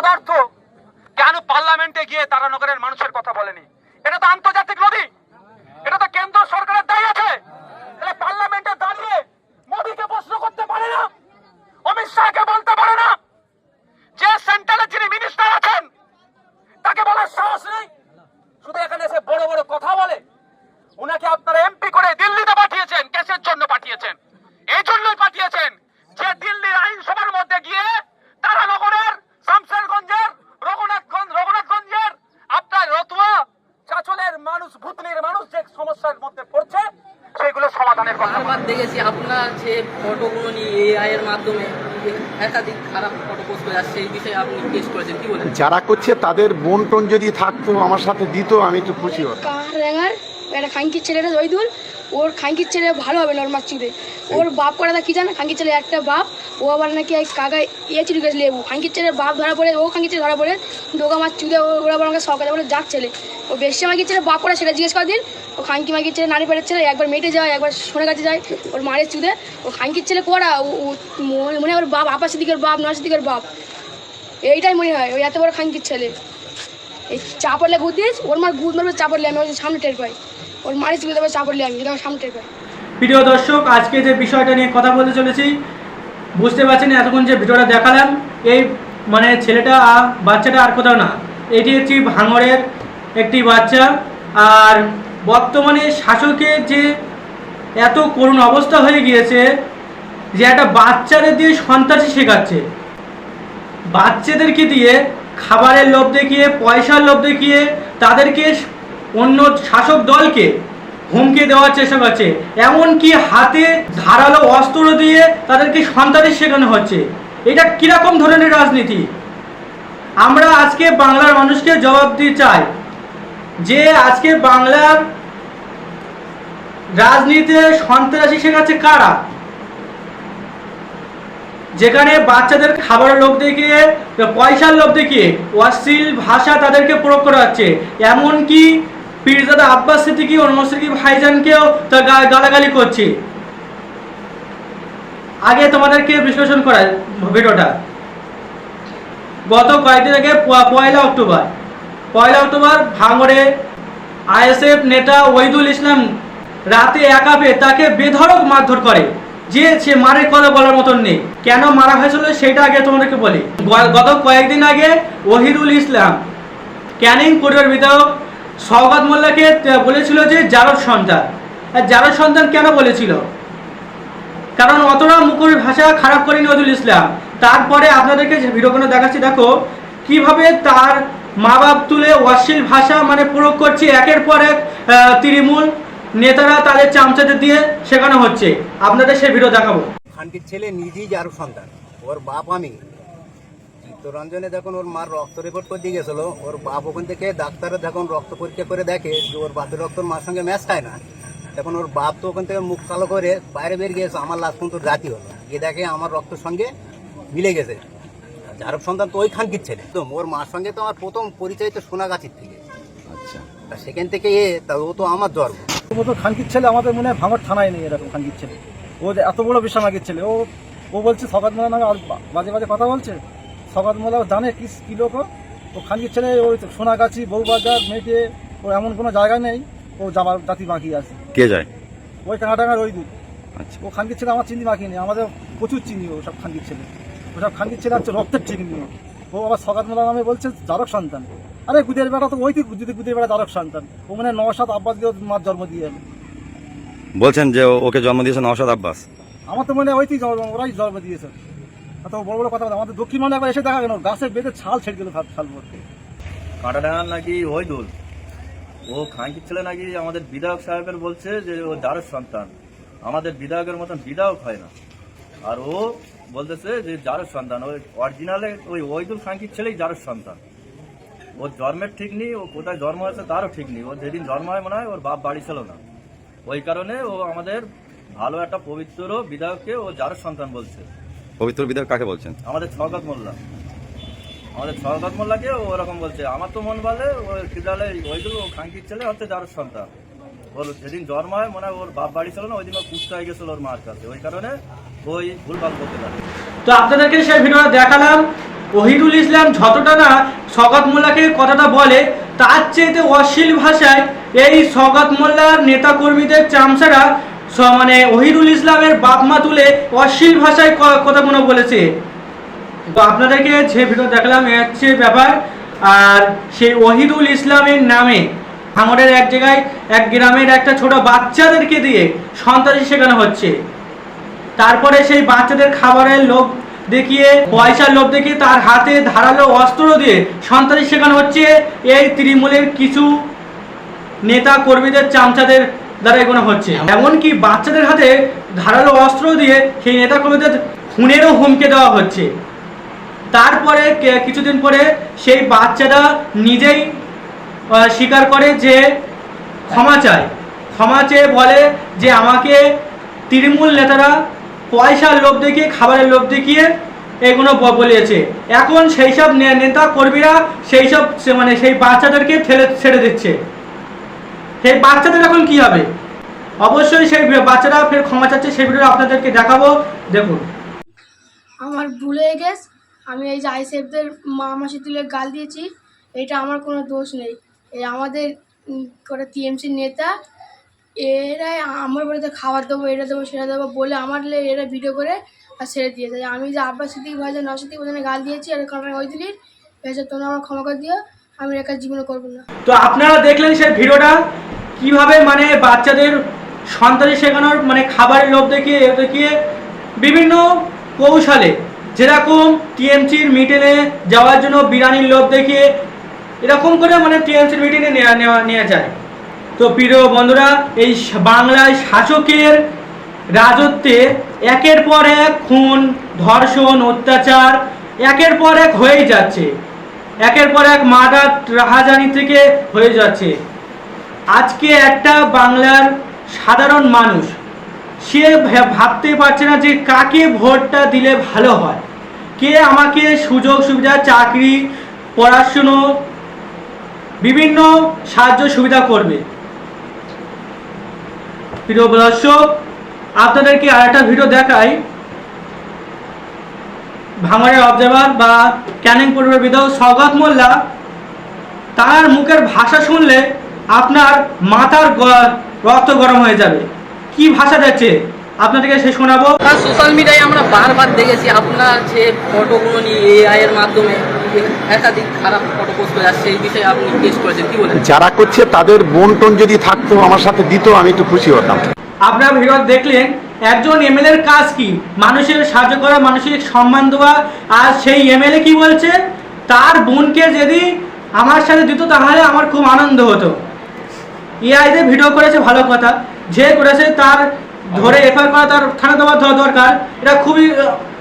অপদার্থ কেন পার্লামেন্টে গিয়ে তারা নগরের মানুষের কথা বলেনি? এটা তো আন্তর্জাতিক নদী এটা তো কেন্দ্র সরকারের দায়ী আছে তাহলে পার্লামেন্টে দাঁড়িয়ে মোদীকে প্রশ্ন করতে পারে না অমিত শাহকে বলতে পারে না যে সেন্ট্রালে যিনি মিনিস্টার আছেন তাকে বলার সাহস নেই শুধু এখানে এসে বড় বড় কথা বলে ওনাকে আপনারা এমপি করে দিল্লিতে পাঠিয়েছেন কেসের জন্য পাঠিয়েছেন এই জন্যই পাঠিয়েছেন যে দিল্লির আইনসভার মধ্যে গিয়ে তারানগরের শামশেরগঞ্জের রঘুনাথগঞ্জ রঘুনাথগঞ্জের আপনার রতুয়া চাচলের মানুষ ভূতনির মানুষ যে সমস্যার মধ্যে পড়ছে সেগুলো সমাধানের কথা বলেন। বারবার দেখেছি আপনার যে ফটোগুলো নিয়ে এআই এর মাধ্যমে একাধিক খারাপ ফটো পোস্ট করে আসছে এই বিষয়ে আপনি কেস করেছেন কি বলেন যারা করছে তাদের বোন টোন যদি থাকতো আমার সাথে দিত আমি একটু খুশি হতাম। কাহারাঙ্গার একটা খাঙ্কির ছেলেটা ওইদুল ওর খাঙ্কির ছেলে ভালো হবে নর্মাল চুদে ওর বাপ করে কি জানে? খাঙ্কির ছেলে একটা বাপ, ও আবার নাকি এক কাকায় ইয়ে চুরি গেছে লেবু। খাঙ্কির ছেলের বাপ ধরা পড়ে, ও খাঙ্কির ছেলে ধরা পড়ে ডোকা মাছ ও- ওরা আবার আমাকে সকালে বলে যাক ছেলে ও বেশি মাগির ছেলে বাপ করে সেটা জিজ্ঞেস করে দিন, ও খাঙ্কি মাগির ছেলে নারী পেটের ছেলে একবার মেটে যায়, একবার সোনে কাছে যায়, ওর মারের চুদে ও খাঙ্কির ছেলে করা ও মনে হয় ওর বাপ আপাসি দিকের বাপ নশি দিকের বাপ। এইটাই মনে হয় ওই এত বড় খাঙ্কির ছেলে। এই চাপড়লে গুদ দিস ওর মার গুদ মারবে, চাপড়লে আমি ওই সামনে টের পাই। ওর মারি চুলে দেবে চাপড়লে আমি, এটা সামনে টের প্রিয় দর্শক, আজকে যে বিষয়টা নিয়ে কথা বলতে চলেছি, বুঝতে পারছেন এতক্ষণ যে ভিডিওটা দেখালাম, এই মানে ছেলেটা আর বাচ্চাটা আর কোথাও না, এটি হচ্ছে ভাঙড়ের একটি বাচ্চা, আর বর্তমানে শাসকের যে এত করুণ অবস্থা হয়ে গিয়েছে, যে একটা বাচ্চাদের দিয়ে সন্ত্রাসী শেখাচ্ছে। বাচ্চাদেরকে দিয়ে খাবারের লোভ দেখিয়ে, পয়সার লোভ দেখিয়ে, তাদেরকে অন্য শাসক দলকে হুমকি দেওয়ার চেষ্টা করছে। এমনকি হাতে ধারালো অস্ত্র দিয়ে তাদেরকে সন্ত্রাসী শেখানো হচ্ছে। এটা কীরকম ধরনের রাজনীতি? আমরা আজকে বাংলার মানুষকে জবাব দিতে চাই যে আজকে বাংলার রাজনীতিতে সন্ত্রাসী শেখাচ্ছে কারা? যেখানে বাচ্চাদের খাবারের লোভ দেখিয়ে, পয়সার লোভ দেখিয়ে অশ্লীল ভাষা তাদেরকে প্রয়োগ করা হচ্ছে। এমনকি পীরজাদা আব্বাস সিদ্দিকি ও নসরিকি ভাইজানকেও তা গা- গালাগালি করছি। আগে তোমাদেরকে বিশ্লেষণ করা ভিডিওটা। গত কয়েকদিন আগে পয়লা অক্টোবর। পয়লা অক্টোবর ভাঙড়ে আইএসএফ নেতা ওইদুল ইসলাম রাতে একা পেয়ে তাকে বেধড়ক মারধর করে। যে সে মারের কথা বলার মতন নেই। কেন মারা হয়েছিল সেটা আগে তোমাদেরকে বলি। গত কয়েকদিন আগে ওহিদুল ইসলাম ক্যানিং পরিবার বিধায়ক সৌগত মোল্লাকে বলেছিল যে জারদ সন্তান। জারদ সন্তান কেন বলেছিল? কারণ অতটা মুখের ভাষা খারাপ করেনি নজরুল ইসলাম। তারপরে আপনাদেরকে ভিডিওগুলো দেখাচ্ছি, দেখো, কীভাবে তার মা বাপ তুলে অশ্লীল ভাষা মানে প্রয়োগ করছে, একের পর এক তৃণমূল নেতারা তাদের চামচাদের দিয়ে শেখানো হচ্ছে। আপনাদের সেই ভিডিও দেখাবো। খানকির ছেলে নিজেই যার সন্তান। ওর বাপ আমি। চিত্তরঞ্জনে যখন ওর মার রক্ত রিপোর্ট করে দিয়ে গেছিল। ওর বাপ ওখান থেকে ডাক্তারে যখন রক্ত পরীক্ষা করে দেখে যে ওর বাপের রক্ত মার সঙ্গে ম্যাচ খায় না। তখন ওর বাপ তো ওখান থেকে মুখ কালো করে বাইরে বের গিয়েছে আমার লাস্ট পর্যন্ত জাতি হলো। গিয়ে দেখে আমার রক্তের সঙ্গে মিলে গেছে। যার সন্তান তো ওই খানকির ছেলে তো ওর মার সঙ্গে তো আমার প্রথম পরিচয় তো সোনাগাছির থেকে। আচ্ছা। তা সেখান থেকে এ তা ও তো আমার জন্ম। মতো খানকির ছেলে আমাদের মনে হয় ভাঙর থানায় নেই এরকম খানকির ছেলে। ও যে এত বড় বিশামাগের ছেলে ও ও বলছে সকাত মোলা নামে বাজে বাজে কথা বলছে? সকাত মোলা জানে কি কি লোক ও? খানকির ছেলে ওই সোনাগাছি বউবাজার মেটে ও এমন কোনো জায়গা নেই ও জামার জাতি বাকি আছে। কে যায়? ওই টাঙাটাঙার ওই দুধ আচ্ছা। ও খানকির ছেলে আমার চিনি বাকি নেই আমাদের প্রচুর চিনি ও সব খানকির ছেলে। ওসব খানকির ছেলে হচ্ছে রক্তের ঠিক নেই ও আবার সকাত মোলা নামে বলছে জারক সন্তান। আরে গুদের বেড়া তো ওই যদি গুদের বেটা জারক সন্তান। ও মানে নশাত আব্বাস দিয়ে মার জন্ম দিয়ে। বলছেন যে ওকে জন্ম দিয়েছে নওশাদ আব্বাস? আমার তো মনে হয় ওইটি ওরাই জন্ম দিয়েছে। এত বড় বড় কথা আমাদের দক্ষিণ মানে একবার এসে দেখা গেল, গাছে বেঁধে ছাল ছেড়ে গেল ছাল ভর্তি কাঁটাডাঙ্গার নাকি ওইদুল ও খাঁকির ছেলে নাকি আমাদের বিধায়ক সাহেবের বলছে যে ও জারজ সন্তান। আমাদের বিধায়কের মতন বিধায়ক হয় না। আর ও বলতেছে যে জারজ সন্তান, ওই অরিজিনালে ওই ওইদুল খাঁকির ছেলেই জারজ সন্তান। ওর জন্মের ঠিক নেই, ও কোথায় জন্ম হয়েছে তারও ঠিক নেই। ও যেদিন জন্ম হয় মনে হয় ওর বাপ বাড়ি ছিল না। ওই কারণে ও আমাদের ভালো একটা পবিত্র বিধায়ককে ও জারজ সন্তান বলছে। পবিত্র বিধায়ক কাকে বলছেন? আমাদের ছগত মোল্লা। আমাদের ছগত মোল্লাকে ও ওরকম বলছে। আমার তো মন বলে ওই কিদালে ওইগুলো ও খাঙ্কির ছেলে হচ্ছে যার সন্তান। ওর যেদিন জন্ম হয় মনে হয় ওর বাপ বাড়ি ছিল না ওই দিন ও কুষ্ঠ হয়ে গেছিল ওর মার কাছে। ওই কারণে ওই ভুলভাল করতে পারে। তো আপনাদেরকে সেই ভিডিওটা দেখালাম। ওহিদুল ইসলাম যতটা না সগাত মোল্লাকে কথাটা বলে তার চেয়েতে অশ্লীল ভাষায় এই সগাত মোল্লার নেতাকর্মীদের চামচারা মানে ওহিদুল ইসলামের বাপ মা তুলে অশ্লীল ভাষায় কথা কোনো বলেছে। তো আপনাদেরকে যে ভিডিও দেখলাম হচ্ছে ব্যাপার, আর সেই ওহিদুল ইসলামের নামে আমাদের এক জায়গায়, এক গ্রামের একটা ছোট বাচ্চাদেরকে দিয়ে সন্ত্রাসী শেখানো হচ্ছে। তারপরে সেই বাচ্চাদের খাবারের লোভ দেখিয়ে, পয়সার লোভ দেখিয়ে তার হাতে ধারালো অস্ত্র দিয়ে সন্ত্রাসী শেখানো হচ্ছে। এই তৃণমূলের কিছু নেতা কর্মীদের চামচাদের দ্বারা এগুলো হচ্ছে। এমনকি বাচ্চাদের হাতে ধারালো অস্ত্র দিয়ে সেই নেতা কর্মীদের খুনেরও হুমকে দেওয়া হচ্ছে। তারপরে কিছুদিন পরে সেই বাচ্চারা নিজেই স্বীকার করে যে ক্ষমা চায়। ক্ষমা চেয়ে বলে যে আমাকে তৃণমূল নেতারা পয়সার লোভ দেখিয়ে, খাবারের লোভ দেখিয়ে এগুলো বলিয়েছে এখন সেই সব নেতা কর্মীরা সেই সব মানে সেই বাচ্চাদেরকে ঠেলে ছেড়ে দিচ্ছে। সেই বাচ্চাদের এখন কি হবে? অবশ্যই সেই বাচ্চারা ফের ক্ষমা চাচ্ছে সেই ভিডিও আপনাদেরকে দেখাবো। দেখুন। আমার ভুল হয়ে গেছে। আমি এই যে আইসেফদের মা মাসি তুলে গাল দিয়েছি এটা আমার কোনো দোষ নেই। এই আমাদের উম, কটা টিএমসির নেতা এরা আমার বাড়িতে খাবার দেবো এটা দেবো সেটা দেবো বলে আমার এরা ভিডিও করে আর ছেড়ে দিয়েছে। আমি যে আব্বাস সিদ্দিক ভাইজান নসিদ্দিক ভাইজানে গাল দিয়েছি আর কারণে ওই দিলির। তোমরা আমার ক্ষমা করে দিও আমি একা জীবনে করব না। তো আপনারা দেখলেন সেই ভিডিওটা কীভাবে মানে বাচ্চাদের সন্তানি শেখানোর মানে খাবারের লোভ দেখিয়ে দেখিয়ে বিভিন্ন কৌশলে যেরকম টিএমসির মিটিংয়ে যাওয়ার জন্য বিরিয়ানির লোভ দেখিয়ে এরকম করে মানে টিএমসির মিটিংয়ে নেওয়া নেওয়া নেওয়া যায়। তো প্রিয় বন্ধুরা, এই বাংলায় শাসকের রাজত্বে একের পর এক খুন, ধর্ষণ, অত্যাচার একের পর এক হয়েই যাচ্ছে। একের পর এক মাদার রাহাজানি থেকে হয়ে যাচ্ছে। আজকে একটা বাংলার সাধারণ মানুষ, সে ভাবতে পারছে না যে কাকে ভোটটা দিলে ভালো হয়। কে আমাকে সুযোগ, সুবিধা, চাকরি, পড়াশুনো, বিভিন্ন সাহায্য, সুবিধা করবে? প্রিয় দর্শক, আপনাদেরকে আর একটা ভিডিও দেখাই। ভাঙড়ের অবজারভার বা ক্যানিং পরিবার বিধায়ক সৌগত মোল্লা, তার মুখের ভাষা শুনলে আপনার মাথার গ- রক্ত গরম হয়ে যাবে। কি ভাষা যাচ্ছে? আপনাদেরকে সে শোনাবো। আর সোশ্যাল মিডিয়ায় আমরা বারবার দেখেছি আপনার যে ফটোগুলো নিয়ে এআই এর মাধ্যমে একাধিক খারাপ ফটো পোস্ট করে আসছে এই বিষয়ে আপনি কেস করেছেন কি বলেন? যারা করছে তাদের বোন টোন যদি থাকতো আমার সাথে দিত আমি একটু খুশি হতাম। আপনারা ভিডিও দেখলেন একজন এমএলএর কাজ কি? মানুষের সাহায্য করা মানুষের সম্মান দেওয়া আর সেই এমএলএ কি বলছে? তার বোনকে যদি আমার সাথে দিত তাহলে আমার খুব আনন্দ হতো। এআইতে ভিডিও করেছে ভালো কথা। যে করেছে তার ধরে এফআইআর করা তার থানা দেওয়া দ- দরকার। এটা খুবই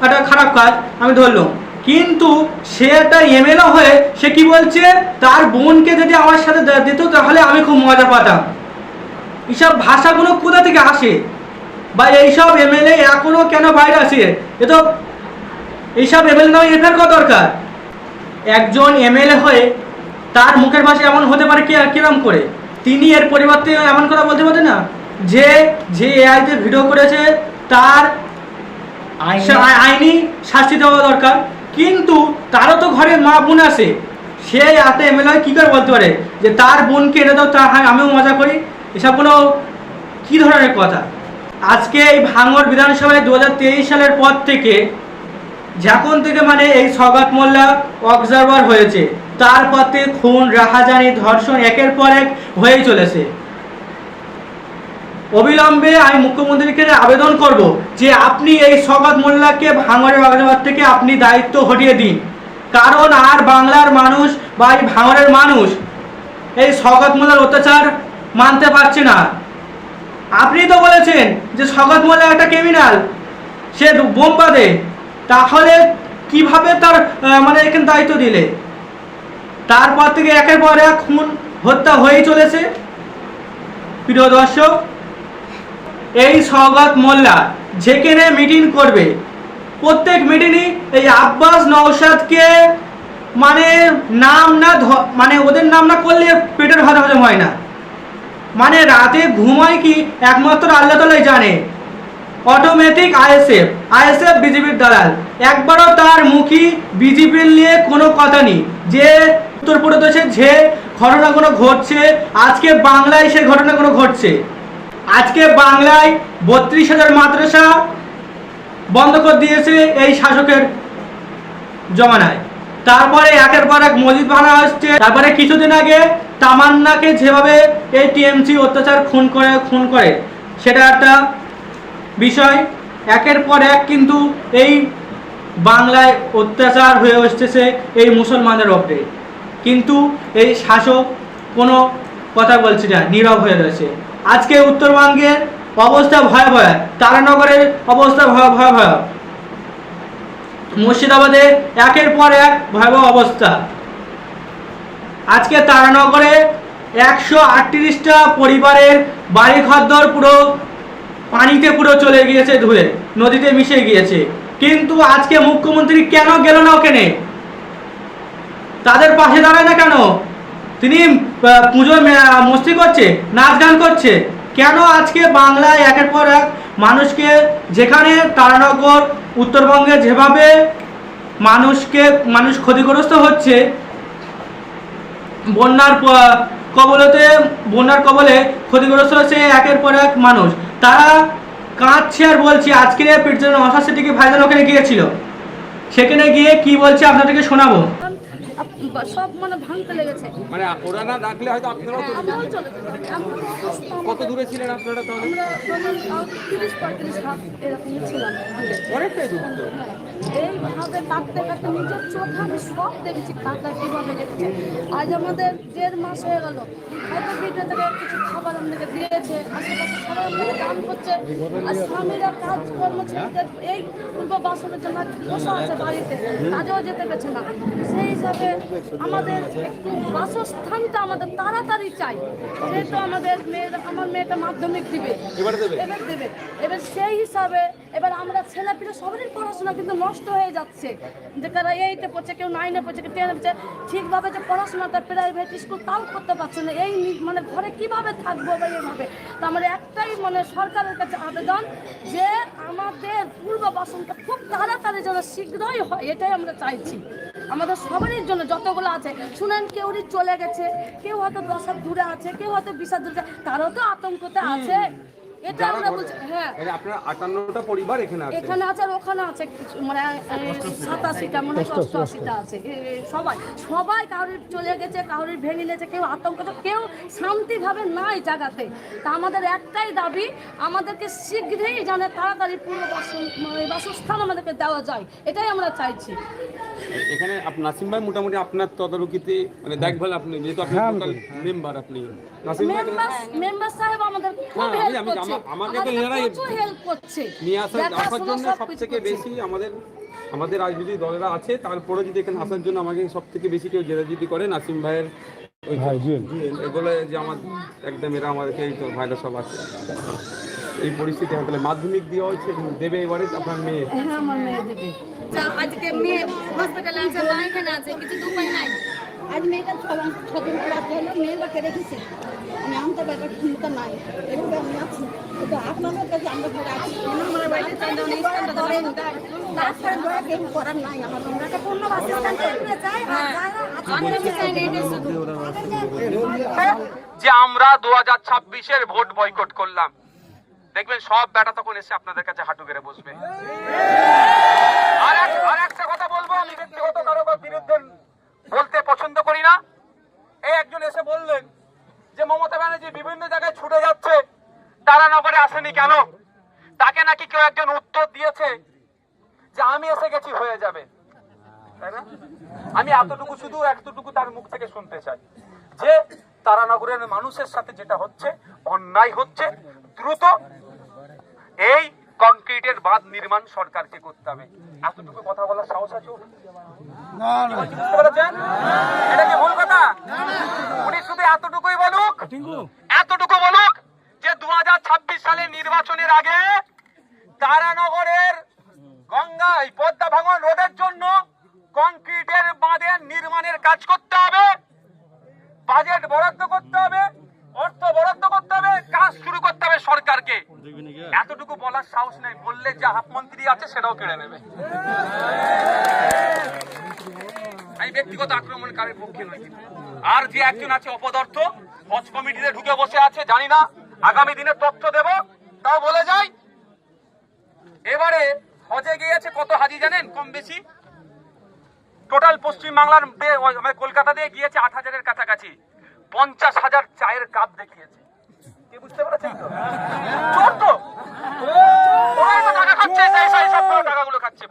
একটা খারাপ কাজ, আমি ধরলাম। কিন্তু সে একটা এমএলও হয়ে সে কি বলছে? তার বোনকে যদি আমার সাথে দিত তাহলে আমি খুব মজা পাতাম। এইসব ভাষাগুলো কোথা থেকে আসে? বা এইসব এমএলএ এখনও কেন বাইরে আসে? এ তো এইসব এমএলএ নামে এফআইআর করা দরকার। একজন এমএলএ হয়ে তার মুখের ভাষা এমন হতে পারে কি, কিরম করে? তিনি এর পরিবর্তে এমন কথা বলতে পারতেন না যে যে এআইতে ভিডিও করেছে তার আইনি। শাস্তি দেওয়া দরকার। কিন্তু তারও তো ঘরে মা বোন আছে। সে এত এমএলএ কি করে বলতে পারে? যে তার বোনকে এটা দাও তা হ্যাঁ আমিও মজা করি। এসব কোনো কি ধরনের কথা? আজকে এই ভাঙর বিধানসভায় দু হাজার তেইশ সালের পর থেকে যখন থেকে মানে এই সগাত মোল্লা অবজারভার হয়েছে তারপর থেকে খুন, রাহাজানি, ধর্ষণ একের পর এক হয়েই চলেছে। অবিলম্বে আমি মুখ্যমন্ত্রীকে আবেদন করব যে আপনি এই সগাত মোল্লাকে ভাঙড়ের অবজারভার থেকে আপনি দায়িত্ব হটিয়ে দিন। কারণ আর বাংলার মানুষ বা এই ভাঙড়ের মানুষ এই সগাত মোল্লার অত্যাচার মানতে পারছে না। আপনি তো বলেছেন যে সগাত মোল্লা একটা ক্রিমিনাল সে বোম বাঁধে তাহলে কীভাবে তার মানে এখানে দায়িত্ব দিলে? তারপর থেকে একের পর এক খুন হত্যা হয়েই চলেছে। প্রিয় দর্শক, এই সৌগত মোল্লা যেখানে মিটিং করবে, প্রত্যেক মিটিংই এই আব্বাস নওশাদকে মানে নাম না মানে ওদের নাম না করলে পেটের ভাত হজম হয় না। মানে রাতে ঘুমায় কি একমাত্র আল্লাহ তালাই জানে? অটোমেটিক আইএসএফ আইএসএফ বিজেপির দালাল। একবারও তার মুখী বিজেপির নিয়ে কোনো কথা নেই। যে উত্তরপ্রদেশে যে ঘটনাগুলো ঘটছে, আজকে বাংলায় সে ঘটনাগুলো ঘটছে। আজকে বাংলায় বত্রিশ হাজার মাদ্রাসা বন্ধ করে দিয়েছে এই শাসকের জমানায়। তারপরে একের পর এক মসজিদ ভাঙা হচ্ছে। তারপরে কিছুদিন আগে তামান্নাকে যেভাবে এই টিএমসি অত্যাচার খুন করে খুন করে, সেটা একটা বিষয়। একের পর এক কিন্তু এই বাংলায় অত্যাচার হয়ে আসতেছে এই মুসলমানদের ওপরে কিন্তু এই শাসক কোনো কথা বলছে না, নীরব হয়ে রয়েছে। আজকে উত্তরবঙ্গের অবস্থা ভয়াবহ, তারানগরের অবস্থা ভয়, ভয়াবহ। মুর্শিদাবাদে একের পর এক ভয়াবহ অবস্থা। আজকে তারানগরে একশো আটত্রিশটা পরিবারের বাড়ি ঘরদর পুরো পানিতে পুরো চলে গিয়েছে ধুয়ে, নদীতে মিশে গিয়েছে। কিন্তু আজকে মুখ্যমন্ত্রী কেন গেল না ওখানে? তাদের পাশে দাঁড়ায় না কেন? তিনি পুজো মস্তি করছে, নাচ গান করছে। কেন আজকে বাংলায় একের পর এক মানুষকে যেখানে তারানগর, উত্তরবঙ্গে যেভাবে মানুষকে, মানুষ ক্ষতিগ্রস্ত হচ্ছে, বন্যার কবলতে, বন্যার কবলে ক্ষতিগ্রস্ত হচ্ছে একের পর এক মানুষ। তারা কাঁদছে আর বলছে আজকের পিটজন সিটিকে ভাইজান ওখানে গিয়েছিল। সেখানে গিয়ে কি বলছে আপনাদেরকে শোনাবো? up সব মানে ভাঙতে লেগেছে মানে ওরা না ডাকলে হয়তো আপনারাও আমরাও চলে যেতাম। আমরা কত দূরে ছিলেন আপনারা তাহলে আমরা তাও তিরিশ পঁয়ত্রিশ হাত এরকম ছিলাম। অনেকটাই দূর তো। হ্যাঁ। এইভাবে কাঁদতে কাঁদতে নিজের চোখে আমি সব দেখেছি কাঁদা কীভাবে গেছে আজ আমাদের দেড় মাস হয়ে গেল হয়তো বিদ্যা থেকে কিছু খাবার আমাদেরকে দিয়েছে আশেপাশে সবাই আমাদেরকে দান করছে আর স্বামীরা কাজ কর্ম ছেড়ে এই পূর্ব বাসনের জন্য বসে আছে বাড়িতে কাজেও যেতে পেরেছে না সেই হিসাবে আমাদের একটু বাসস্থানটা আমাদের তাড়াতাড়ি চাই। যেহেতু আমাদের মেয়ের আমার মেয়েটা মাধ্যমিক দিবে। এবারে দেবে? এবার সেই হিসাবে এবার আমরা ছেলেপিলে সবারই পড়াশোনা কিন্তু নষ্ট হয়ে যাচ্ছে। যে তারা এইটে পড়ছে কেউ নাইনে পড়ছে কেউ টেনে পড়ছে ঠিকভাবে যে পড়াশোনাটা প্রাইভেট স্কুল তাও করতে পারছে না। এই মানে ঘরে কীভাবে থাকব বা এইভাবে? তো আমার একটাই মানে সরকারের কাছে আবেদন যে আমাদের পূর্ব বাসনটা খুব তাড়াতাড়ি যেন শীঘ্রই হয় এটাই আমরা চাইছি। আমাদের সবারই জন্য যতগুলো আছে শুনেন কেউ চলে গেছে কেউ হয়তো দশ হাত দূরে আছে কেউ হয়তো বিশাল দূরে তারও তো আতঙ্কতে আছে। এটা আমরা বুঝ হ্যাঁ। মানে আপনার আটান্নটা পরিবার এখানে আছে। এখানে আছে আর ওখানে আছে মানে সাতাশিটা মনে হয় অষ্টআশিটা আছে। সবাই সবাই কারোর চলে গেছে কারোর ভেঙে নিয়েছে কেউ আতঙ্কতে কেউ শান্তিভাবে নাই জায়গাতে। তা আমাদের একটাই দাবি আমাদেরকে শীঘ্রই যেন তাড়াতাড়ি পূর্ব মানে বাসস্থান আমাদেরকে দেওয়া যায়। এটাই আমরা চাইছি। এখানে নাসিম ভাই মোটামুটি আপনার তদারকিতে মানে দেখভাল আপনি যেহেতু আপনি মেম্বার আপনি। নাসিম ভাই মেম্বার সাহেব আমাদের খুব হ্যাঁ, হেল্প আমি- করছে। আমাকে আমাদেরকে প্রচুর হেল্প করছে। নিয়ে আসার আসার জন্য সব সবকিছু বেশি আমাদের আমাদের রাজনৈতিক দলেরা আছে। তারপরে যদি এখানে আসার জন্য আমাকে সব থেকে বেশি কেউ জেদাজিদি করে নাসিম ভাইয়ের ওই এগুলো যে আমার একদম এরা আমাদেরকে এই তো ভাইরা সব আছে। এই পরিস্থিতি তাহলে মাধ্যমিক দেওয়া হচ্ছে দেবে এবারে আপনার মেয়ে? হ্যাঁ আমার মেয়ে দেবে। আজকে মেয়ে হসপিটালে আছে এখানে আছে কিছু তো উপায় নাই। আজ মেয়েটা ছদিন ছদিন রাত হলো মেয়েটাকে রেখেছে? আমি আনতে পারব ক্ষমতা নাই। এভাবে আমি আছি। কিন্তু আপনাদের কাছে আমরা ঘরে আছি। আমার তারপরে কেউ করার নাই আমার। একটা পূর্ণ বাসস্থান করতে চাই যে আমরা দু হাজার ছাব্বিশের ভোট বয়কট করলাম। দেখবেন সব বেটা তখন এসে আপনাদের কাছে হাঁটু গেড়ে বসবে। আর একটা কথা বলব আমি ব্যক্তিগত কারও বিরুদ্ধে বলতে পছন্দ করি না। এই একজন এসে বললেন যে, মমতা ব্যানার্জি বিভিন্ন জায়গায় ছুটে যাচ্ছে তারানগরে আসেনি কেন? তাকে নাকি কেউ একজন উত্তর দিয়েছে যে, আমি এসে গেছি, হয়ে যাবে। তাই না? আমি এতটুকু শুধু এতটুকু তার মুখ থেকে শুনতে চাই যে তারানগরের মানুষের সাথে যেটা হচ্ছে, অন্যায় হচ্ছে, দ্রুত এই কংক্রিটের বাঁধ নির্মাণ সরকারকে করতে হবে। এতটুকু কথা বলার সাহস আছে বুঝতে পেরেছেন? এটা কি ভুল কথা? উনি শুধু এতটুকুই বলুক এতটুকু বলুক যে দু সালে নির্বাচনের আগে তারানগরের গঙ্গা পদ্মা ভাঙন রোডের জন্য কংক্রিটের বাঁধের নির্মাণের কাজ করতে হবে বাজেট বরাদ্দ করতে হবে অর্থ বরাদ্দ করতে হবে কাজ শুরু করতে হবে সরকারকে। এতটুকু বলার সাহস নেই বললে যে হাফ মন্ত্রী আছে সেটাও কেড়ে নেবে। আমি ব্যক্তিগত আক্রমণকারীর পক্ষে নই। আর যে একজন আছে অপদার্থ হজ কমিটিতে ঢুকে বসে আছে, জানি না, আগামী দিনে তথ্য দেব, তাও বলে যাই। এবারে হজে গিয়েছে কত হাজি জানেন, কম বেশি? টোটাল পশ্চিম বাংলার কলকাতা দিয়ে গিয়েছে আট হাজারের কাছাকাছি। পঞ্চাশ হাজার চায়ের কাপ দেখিয়েছে। বুঝতে তো? টাকাগুলো খাচ্ছে।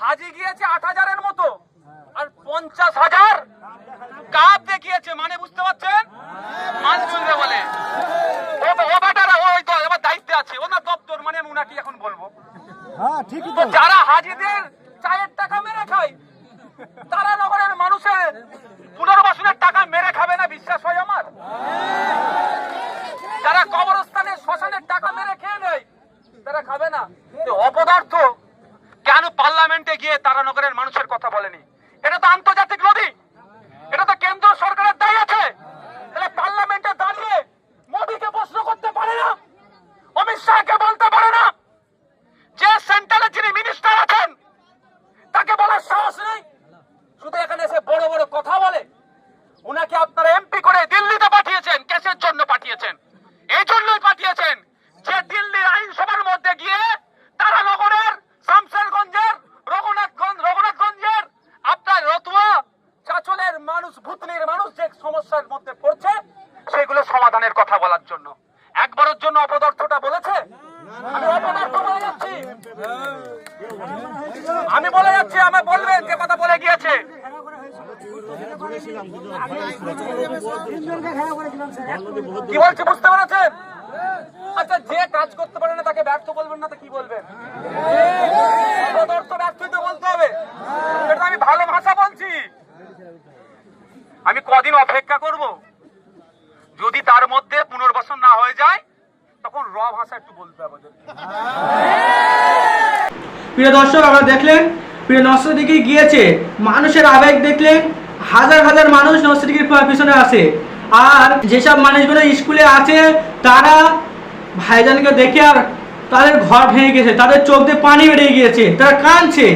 হাজি গিয়েছে আট হাজারের মতো। আর পঞ্চাশ হাজার কাপ দেখিয়েছে মানে বুঝতে পারছেন? মানজুলরে বলে। ও বেটারা ওই তো এবার দায়িত্বে আছে ওনার দপ্তর মানে আমি উনাকে এখন বলব। হ্যাঁ যারা হাজিদের চায়ের টাকা মেরে খায় তারা নগরের মানুষের পুনর্বাসনের টাকা মেরে খাবে না বিশ্বাস হয় আমার? যারা কবরস্থানে শ্মশানের টাকা মেরে খেয়ে নেয় তারা খাবে না। অপদার্থ কেন পার্লামেন্টে গিয়ে তারা নগরের মানুষের কথা বলেনি? এটা তো আন্তর্জাতিক নদী এটা তো কেন্দ্র সরকারের দায়ী আছে তাহলে পার্লামেন্টে দাঁড়িয়ে মোদীকে প্রশ্ন করতে পারে না অমিত শাহকে বলতে পারে না যে সেন্ট্রালে যিনি মিনিস্টার আছেন তাকে বলার সাহস নেই শুধু এখানে এসে বড় বড় কথা বলে উনাকে আপনারা এমপি করে দিল্লিতে পাঠিয়েছেন কেসের জন্য পাঠিয়েছেন এই জন্যই পাঠিয়েছেন যে দিল্লির আইনসভার মধ্যে গিয়ে তারা নগরের শামশেরগঞ্জের রঘুনাথগঞ্জ রঘুনাথগঞ্জের আপনার রতুয়া চাচলের মানুষ ভূতনির মানুষ যে সমস্যার মধ্যে পড়ছে সেগুলো সমাধানের কথা বলার জন্য একবারের জন্য অপদার্থটা বলেছে আমি অপদার্থ বলে যাচ্ছি আমি বলে যাচ্ছি আমায় বলবেন যে কথা বলে গিয়েছে কি বলছে বুঝতে পেরেছেন? আচ্ছা যে কাজ করতে পারে না তাকে ব্যর্থ বলবেন না তো কি বলবেন? অপদার্থ ব্যর্থই তো বলতে হবে। এটা আমি ভালো ভাষা বলছি। আমি কদিন অপেক্ষা করব। যদি তার মধ্যে পুনর্বাসন না হয়ে যায় তখন র ভাষা একটু বলতে হবে প্রিয় দর্শক আমরা দেখলেন প্রিয় নসর দিকে গিয়েছে। মানুষের আবেগ দেখলেন হাজার হাজার মানুষ নসরিকের পিছনে আসে আর যেসব মানুষগুলো স্কুলে আছে, তারা ভাইজানকে দেখে আর তাদের ঘর ভেঙে গেছে, তাদের চোখ দিয়ে পানি বেরিয়ে গিয়েছে, তারা কাঁদছে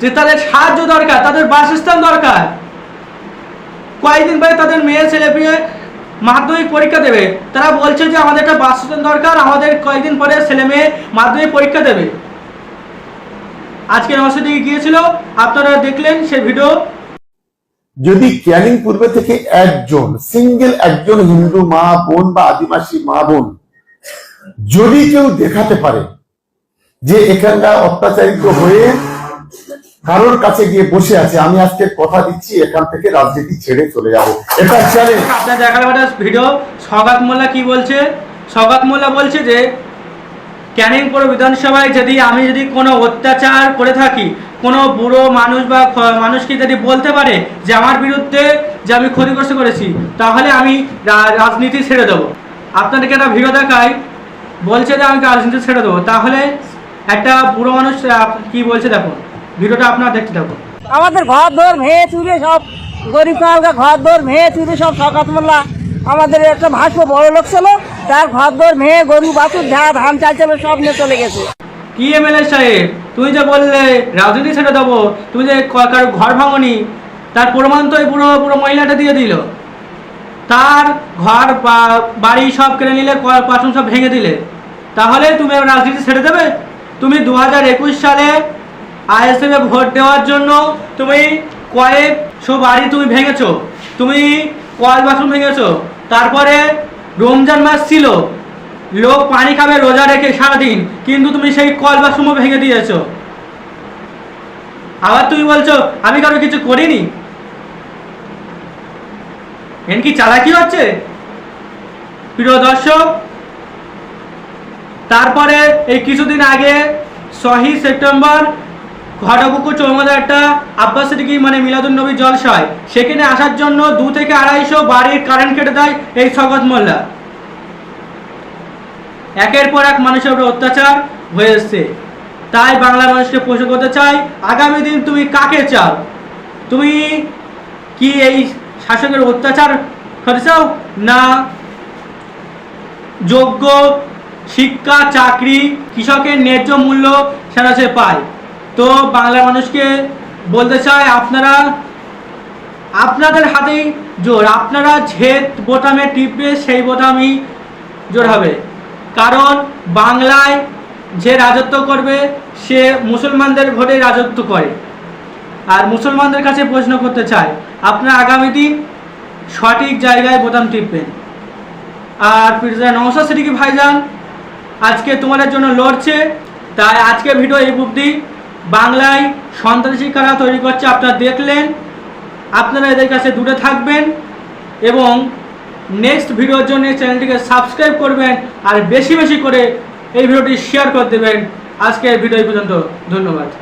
যে তাদের সাহায্য দরকার, তাদের বাসস্থান দরকার। কয়েকদিন পরে তাদের মেয়ে ছেলে পেয়ে মাধ্যমিক পরীক্ষা দেবে। তারা বলছে যে আমাদের একটা বাসস্থান দরকার, আমাদের কয়েকদিন পরে ছেলে মেয়ে মাধ্যমিক পরীক্ষা দেবে। আজকে আমার সাথে গিয়েছিল আপনারা দেখলেন সে ভিডিও। যদি ক্যানিং পূর্বে থেকে একজন, সিঙ্গেল একজন হিন্দু মা বোন বা আদিবাসী মা বোন, যদি কেউ দেখাতে পারে যে এখানকার অত্যাচারিত হয়ে কারোর কাছে গিয়ে বসে আছে, আমি আজকে কথা দিচ্ছি, এখান থেকে রাজনীতি ছেড়ে চলে যাব। এটা চ্যালেঞ্জ আপনার দেখালাম একটা ভিডিও সগাত মোল্লা কি বলছে? সগাত মোল্লা বলছে যে, ক্যানিং পৌর বিধানসভায় যদি আমি যদি কোনো অত্যাচার করে থাকি কোনো বুড়ো মানুষ বা মানুষকে যদি বলতে পারে যে আমার বিরুদ্ধে যে আমি ক্ষতিগ্রস্ত করেছি, তাহলে আমি রাজনীতি ছেড়ে দেবো। আপনাদেরকে একটা ভিডিও দেখাই। বলছে যে আমি রাজনীতি ছেড়ে দেবো। তাহলে একটা বুড়ো মানুষ কি বলছে দেখো। ভিডিওটা আপনারা দেখতে থাকুন। আমাদের ঘর দোর ভেঙে চুরে সব গরিব কালকা ঘর দোর ভেঙে চুরে সব সকাত মোল্লা আমাদের একটা ভাষ্য বড় লোক ছিল, তার ঘর দোর ভেঙে গরু বাছুর ঝা ধান চাল ছিল সব নিয়ে চলে গেছে। কি এমএলএ সাহেব? তুমি যে বললে, রাজনীতি ছেড়ে দেবো তুমি যে কারও ঘর ভাঙনি, তার প্রমাণ তো পুরো পুরো মহিলাটা দিয়ে দিল। তার ঘর বাড়ি সব কেড়ে নিলে পাঠন সব ভেঙে দিলে। তাহলে তুমি রাজনীতি ছেড়ে দেবে? তুমি দু হাজার একুশ সালে আইএসএফে ভোট দেওয়ার জন্য তুমি কয়েকশো বাড়ি তুমি ভেঙেছো। তুমি কল বাথরুম ভেঙেছো। তারপরে রমজান মাস ছিল। লোক পানি খাবে রোজা রেখে সারাদিন, কিন্তু তুমি সেই কল বাথরুমও ভেঙে দিয়েছ। আবার তুমি বলছো, আমি কারও কিছু করিনি? এন কি চালাকি হচ্ছে? প্রিয় দর্শক, তারপরে এই কিছুদিন আগে শহীদ সেপ্টেম্বর ঘটপুকুর চৌমাদের একটা আব্বাস সিদ্দিকী মানে মিলাদুল নবী জলসায়, সেখানে আসার জন্য দু থেকে আড়াইশো বাড়ির কারেন্ট কেটে দেয় এই শগত মোল্লা। একের পর এক মানুষের উপর অত্যাচার হয়ে এসছে। তাই বাংলা মানুষকে প্রশ্ন করতে চাই, আগামী দিন তুমি কাকে চাও? তুমি কি এই শাসকের অত্যাচার হতে চাও না যোগ্য শিক্ষা, চাকরি, কৃষকের ন্যায্য মূল্য সেটা সে পায়? তো বাংলার মানুষকে বলতে চাই, আপনারা, আপনাদের হাতেই জোর, আপনারা যে বোতামে টিপবে সেই বোতামই জোর হবে। কারণ বাংলায় যে রাজত্ব করবে, সে মুসলমানদের ভোটে রাজত্ব করে। আর মুসলমানদের কাছে প্রশ্ন করতে চায় আপনারা আগামী দিন সঠিক জায়গায় বোতাম টিপবেন। আর পিরজা নওশাদ সিদ্দিকী ভাইজান। আজকে তোমাদের জন্য লড়ছে, তাই আজকে ভিডিও এই অবধি। বাংলায় সন্ত্রাসী কারা তৈরি করছে, আপনারা দেখলেন। আপনারা এদের কাছে দূরে থাকবেন এবং নেক্সট ভিডিওর জন্য চ্যানেলটিকে সাবস্ক্রাইব করবেন আর বেশি বেশি করে এই ভিডিওটি শেয়ার করে দেবেন। আজকের ভিডিও পর্যন্ত। ধন্যবাদ।